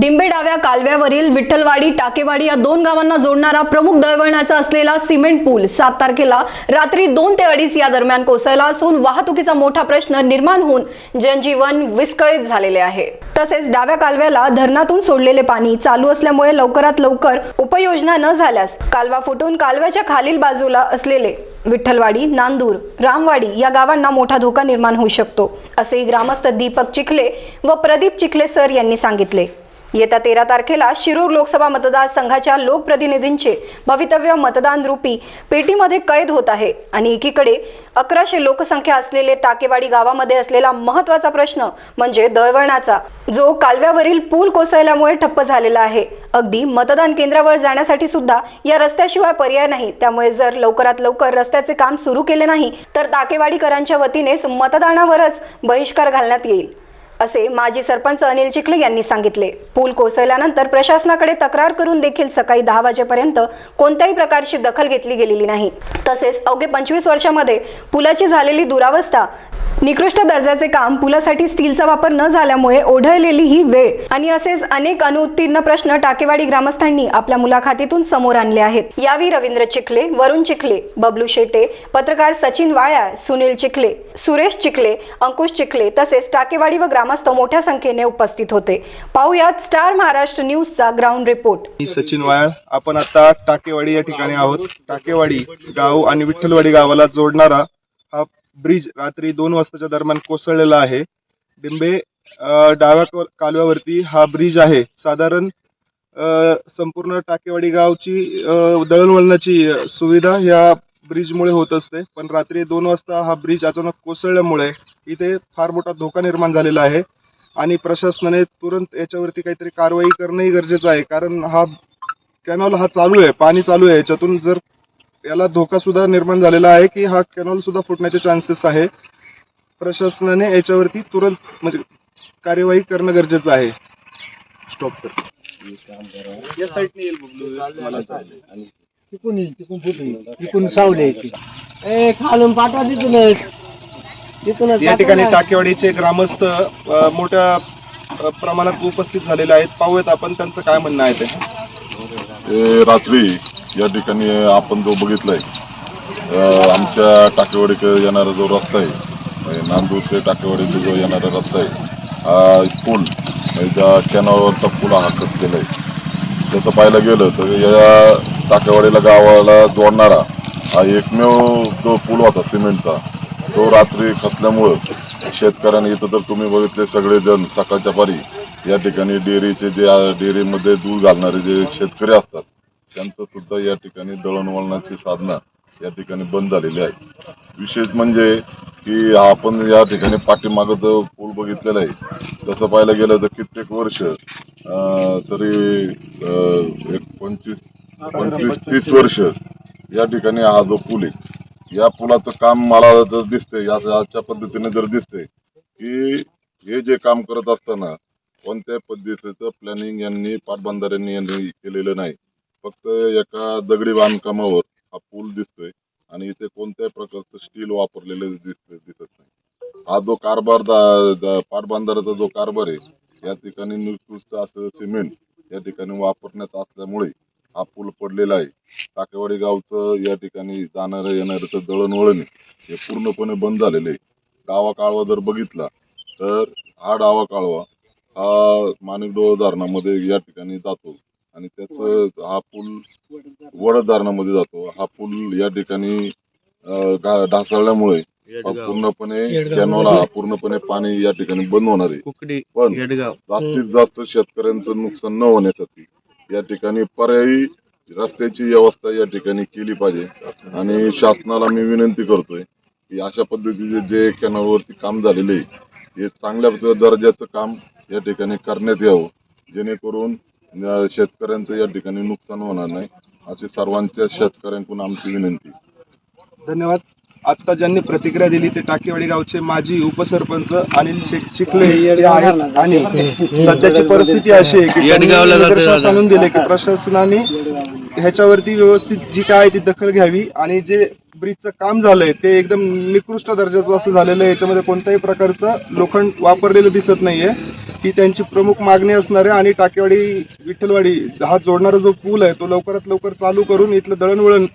डिंबे डाव्या कालव्यावरील विठ्ठलवाडी टाकेवाडी या दोन गावांना जोडणारा प्रमुख दळवळणाचा असलेला सिमेंट पूल सात तारखेला रात्री दोन ते अडीच या दरम्यान कोसळला असून वाहतुकीचा मोठा प्रश्न निर्माण होऊन जनजीवन विस्कळीत झालेले आहे. तसेच डाव्या कालव्याला धरणातून सोडलेले पाणी चालू असल्यामुळे लवकरात लवकर उपाययोजना न झाल्यास कालवा फुटून कालव्याच्या खालील बाजूला असलेले विठ्ठलवाडी नांदूर रामवाडी या गावांना मोठा धोका निर्माण होऊ शकतो असे ग्रामस्थ दीपक चिखले व प्रदीप चिखले सर यांनी सांगितले. येत्या तेरा तारखेला शिरूर लोकसभा मतदारसंघाच्या लोकप्रतिनिधींचे भवितव्य मतदान रूपी पेटीमध्ये कैद होत आहे. आणि एकीकडे अकराशे लोकसंख्या असलेले टाकेवाडी गावामध्ये असलेला महत्त्वाचा प्रश्न म्हणजे दळवळणाचा जो कालव्यावरील पूल कोसळल्यामुळे ठप्प झालेला आहे. अगदी मतदान केंद्रावर जाण्यासाठी सुद्धा या रस्त्याशिवाय पर्याय नाही. त्यामुळे जर लवकरात लवकर रस्त्याचे काम सुरू केले नाही तर टाकेवाडीकरांच्या वतीनेच मतदानावरच बहिष्कार घालण्यात येईल. असे माजी सरपंच अनिल चिखले यांनी सांगितले. पूल कोसळल्यानंतर प्रशासनाकडे तक्रार करून देखील सकाळी दहा वाजेपर्यंत कोणत्याही प्रकारची दखल घेतली गेलेली नाही. तसेच अवघे पंचवीस वर्षामध्ये पुलाची झालेली दुरावस्था निकृष्ट दर्जाचे काम पुलासाठी स्टीलचा वापर न झाल्यामुळे ओढळलेली ही वेळ आणि असेच अनेक अनुत्तीर्ण प्रश्न टाकेवाडी ग्रामस्थांनी आपल्या मुलाखतीतून समोर आणले आहेत. यावेळी रवींद्र चिखले वरुण चिखले बबलू शेटे पत्रकार सचिन वाळ्या सुनील चिखले सुरेश चिखले अंकुश चिखले तसेच टाकेवाडी व ग्रामस्थ मोठ्या संख्येने उपस्थित होते. पाहुयात स्टार महाराष्ट्र न्यूजचा ग्राउंड रिपोर्ट. मी सचिन वाळ आपण आता टाकेवाडी या ठिकाणी आहोत. टाकेवाडी गाव आणि विठ्ठलवाडी गावाला जोडणारा हा ब्रिज रात्री दोन वाजताच्या दरम्यान कोसळलेला आहे. डिंबे डाव्या कालव्यावरती हा ब्रिज आहे. साधारण संपूर्ण टाकेवाडी गावची दळणवळणाची सुविधा ह्या ब्रिजमुळे होत असते. पण रात्री दोन वाजता हा ब्रिज अचानक कोसळल्यामुळे इथे फार मोठा धोका निर्माण झालेला आहे. आणि प्रशासनाने तुरंत याच्यावरती काहीतरी कारवाई करणंही गरजेचं आहे. कारण हा कॅनॉल हा चालू आहे पाणी चालू आहे. याच्यातून जर याला धोका सुद्धा निर्माण झालेला आहे की हा कॅनॉल सुद्धा फुटण्याचे चान्सेस आहे. प्रशासनाने याच्यावरती तुरंत म्हणजे कार्यवाही करणं गरजेचं आहे. स्टॉप कर या साईडने येईल. तिकून येईल, तिकून फुटून. तिकून सावली यायची. ए खालून पाठवा तिथूनच. तिथूनच या ठिकाणी पाठवा. टाकेवाडीचे ग्रामस्थ अ, मोठ्या अ, प्रमाणात उपस्थित झालेले आहेत. पाहूयात आपण त्यांचं काय म्हणणं आहे ते. हे रात्री या ठिकाणी आपण जो बघितलाय अ, आमच्या टाकेवाडीकडे येणारा जो रस्ता आहे म्हणजे नांदूर ते टाकेवाडीचा जो येणारा रस्ता आहे हा पूल म्हणजे त्या कॅनॉलवरचा पूल हा खचलेला आहे तसं पाहायला गेलं तर या टाकेवाडीला गावाला जोडणारा हा एकमेव जो पूल होता सिमेंटचा तो रात्री खचल्यामुळं शेतकऱ्यांनी इथं तर तुम्ही बघितले सगळेजण सकाळच्या पारी या ठिकाणी डेअरीचे जे डेअरीमध्ये दूध घालणारे जे शेतकरी असतात त्यांचं सुद्धा या ठिकाणी दळणवळणाची साधनं या ठिकाणी बंद झालेली आहे विशेष म्हणजे की आपण या ठिकाणी पाठीमागं जो पूल बघितलेला आहे तसं पाहायला गेलं तर कित्येक वर्ष तरी एक पंचवीस पंचवीस तीस वर्ष या ठिकाणी हा जो पूल आहे या पुलाचं काम मला जर दिसतंय या याच्या पद्धतीने जर दिसतंय की हे जे काम करत असताना कोणत्या पद्धतीचं प्लॅनिंग यांनी पाटबंधाऱ्यांनी यांनी केलेलं नाही. फक्त एका दगडी बांधकामावर हा पूल दिसतोय आणि इथे कोणत्याही प्रकारचं स्टील वापरलेलं दिसत दिसत नाही. हा जो कारभार पाटबंधाऱ्याचा जो कारभार आहे या ठिकाणी निकृष्ट असं सिमेंट या ठिकाणी वापरण्यात असल्यामुळे हा पूल पडलेला आहे. टाकेवाडी गावचं या ठिकाणी जाणारं येणारं दळणवळण आहे हे पूर्णपणे बंद झालेलं आहे. डावा काळवा जर बघितला तर हा डावा काळवा हा माणिकडोळ धरणामध्ये या ठिकाणी जातो आणि त्याच हा पूल वडद धरणामध्ये जातो. हा पूल या ठिकाणी ढासळल्यामुळे पूर्णपणे कॅनॉला पूर्णपणे पाणी या ठिकाणी बंद होणार आहे. कुकडी. पण जास्तीत जास्त शेतकऱ्यांचं नुकसान न होण्यासाठी या ठिकाणी पर्यायी रस्त्याची व्यवस्था या ठिकाणी केली पाहिजे. आणि शासनाला मी विनंती करतोय की अशा पद्धतीचे जे कॅनलवरती काम झालेले आहे हे चांगल्या दर्जाचं काम या ठिकाणी करण्यात यावं. जेणेकरून शेतकऱ्यांचं या ठिकाणी नुकसान होणार नाही अशी सर्वांच्या शेतकऱ्यांकडून आमची विनंती धन्यवाद. आता ज्यांनी प्रतिक्रिया दिली ते टाकेवाडी गावचे माजी उपसरपंच अनिल शेख चिखले हे आहेत. आणि सध्याची परिस्थिती अशी आहे की त्यांनी निदर्शनास आणून दिले की प्रशासनाने ह्याच्यावरती व्यवस्थित जी काय ती दखल घ्यावी आणि जे ब्रिजचं काम झालंय ते एकदम निकृष्ट दर्जाचं असं झालेलं आहे. याच्यामध्ये कोणत्याही प्रकारचं लोखंड वापरलेलं दिसत नाहीये. ही त्यांची प्रमुख मागणी असणार आहे आणि टाकेवाडी विठ्ठलवाडी हा जोडणारा जो पूल आहे तो लवकरात लवकर चालू करून इथलं दळणवळण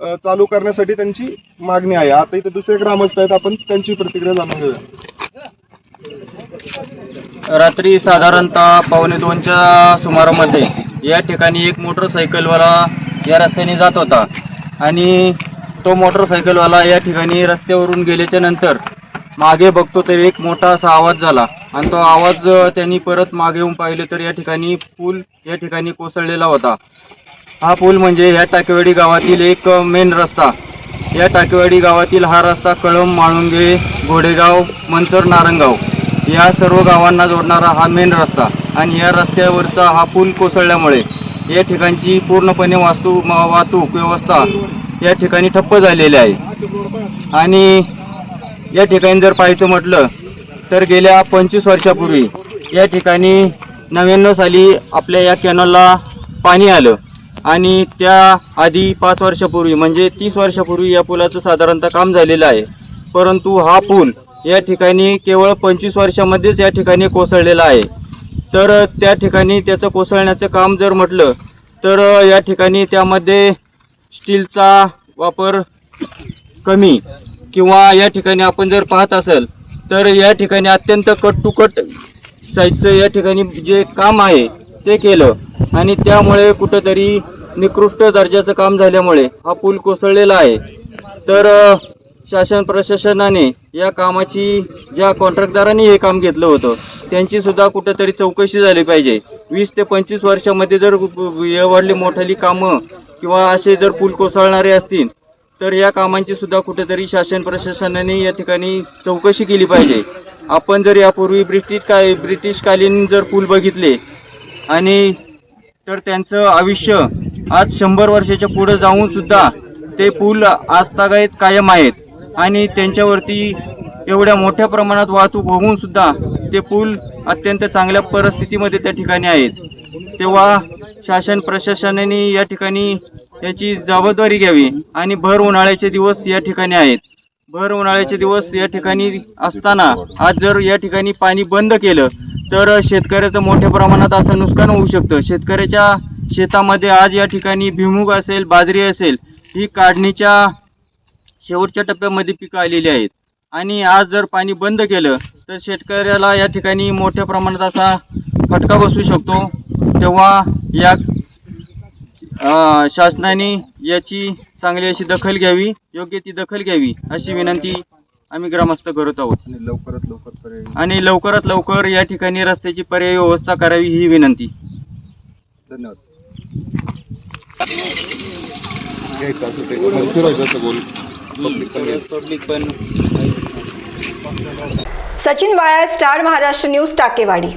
चालू करण्यासाठी त्यांची मागणी आहे. आता इथे दुसरे ग्रामस्थ आहेत आपण त्यांची प्रतिक्रिया जाणून घेऊया. रात्री साधारणतः पावणे दोनच्या सुमारामध्ये या ठिकाणी एक मोटरसायकलवाला या रस्त्याने जात होता आणि तो मोटरसायकलवाला या ठिकाणी रस्त्यावरून गेल्याच्यानंतर मागे बघतो तर एक मोठा असा आवाज झाला आणि तो आवाज त्यांनी परत मागे येऊन पाहिले तर या ठिकाणी पूल या ठिकाणी कोसळलेला होता. हा पूल म्हणजे ह्या टाकेवाडी गावातील एक मेन रस्ता. या टाकेवाडी गावातील हा रस्ता कळंब माळुंगे घोडेगाव मंचर नारंगाव या सर्व गावांना जोडणारा हा मेन रस्ता आणि या रस्त्यावरचा हा पूल कोसळल्यामुळे या ठिकाणची पूर्णपणे वास्तू वाहतूक व्यवस्था या ठिकाणी ठप्प झालेली आहे. आणि या ठिकाणी जर पाहायचं म्हटलं तर गेल्या पंचवीस वर्षापूर्वी या ठिकाणी नव्याण्णव साली आपल्या या कॅनलला पाणी आलं. आणि त्या आधी पाच वर्षापूर्वी म्हणजे तीस वर्षापूर्वी या पुलाचं साधारणतः काम झालेलं आहे. परंतु हा पूल या ठिकाणी केवळ पंचवीस वर्षामध्येच या ठिकाणी कोसळलेला आहे. तर त्या ठिकाणी त्याचं कोसळण्याचं काम जर म्हटलं तर या ठिकाणी त्यामध्ये स्टीलचा वापर कमी किंवा या ठिकाणी आपण जर पाहत असेल तर या ठिकाणी अत्यंत कट टू कट साईजचं या ठिकाणी जे काम आहे ते केलं. आणि त्यामुळे कुठंतरी निकृष्ट दर्जाचं काम झाल्यामुळे हा पूल कोसळलेला आहे. तर शासन प्रशासनाने या कामाची ज्या कॉन्ट्रॅक्टदारांनी हे काम घेतलं होतं त्यांची सुद्धा कुठंतरी चौकशी झाली पाहिजे. वीस ते पंचवीस वर्षामध्ये जर एवढली मोठाली कामं किंवा असे जर पूल कोसळणारे असतील तर या कामांची सुद्धा कुठेतरी शासन प्रशासनाने या ठिकाणी चौकशी केली पाहिजे. आपण जर यापूर्वी ब्रिटिश का ब्रिटिशकालीन जर पूल बघितले आणि तर त्यांचं आयुष्य आज शंभर वर्षाच्या पुढे जाऊन सुद्धा ते पूल आजतागायत कायम आहेत. आणि त्यांच्यावरती एवढ्या मोठ्या प्रमाणात वाहतूक होऊन सुद्धा ते पूल अत्यंत चांगल्या परिस्थितीमध्ये त्या ठिकाणी आहेत. तेव्हा शासन प्रशासनाने या ठिकाणी याची जबाबदारी घ्यावी आणि भर उन्हाळ्याचे दिवस या ठिकाणी आहेत. भर उन्हाळ्याचे दिवस या ठिकाणी असताना आज जर या ठिकाणी पाणी बंद केलं तर शेतकऱ्याचं मोठ्या प्रमाणात असं नुकसान होऊ शकतं. शेतकऱ्याच्या शेतामध्ये आज या ठिकाणी भिमुग असेल बाजरी असेल ही काढणीच्या शेवटच्या टप्प्यामध्ये पिकं आलेली आहेत. आणि आज जर पाणी बंद केलं तर शेतकऱ्याला या ठिकाणी मोठ्या प्रमाणात असा फटका बसू शकतो. तेव्हा या शासनाने याची चांगली अशी दखल घ्यावी योग्य ती दखल घ्यावी अशी विनंती आम्ही ग्रामस्थ करत आहोत. आणि लवकरात लवकर पर्याय आणि लवकरात लवकर या ठिकाणी रस्त्याची पर्यायी व्यवस्था करावी ही विनंती. धन्यवाद. घ्यायचं असं ते फिरवायचं असं बोल. पब्लिक पण घ्यायचं. पब्लिक पण. सचिन वाया स्टार महाराष्ट्र न्यूज टाकेवाडी.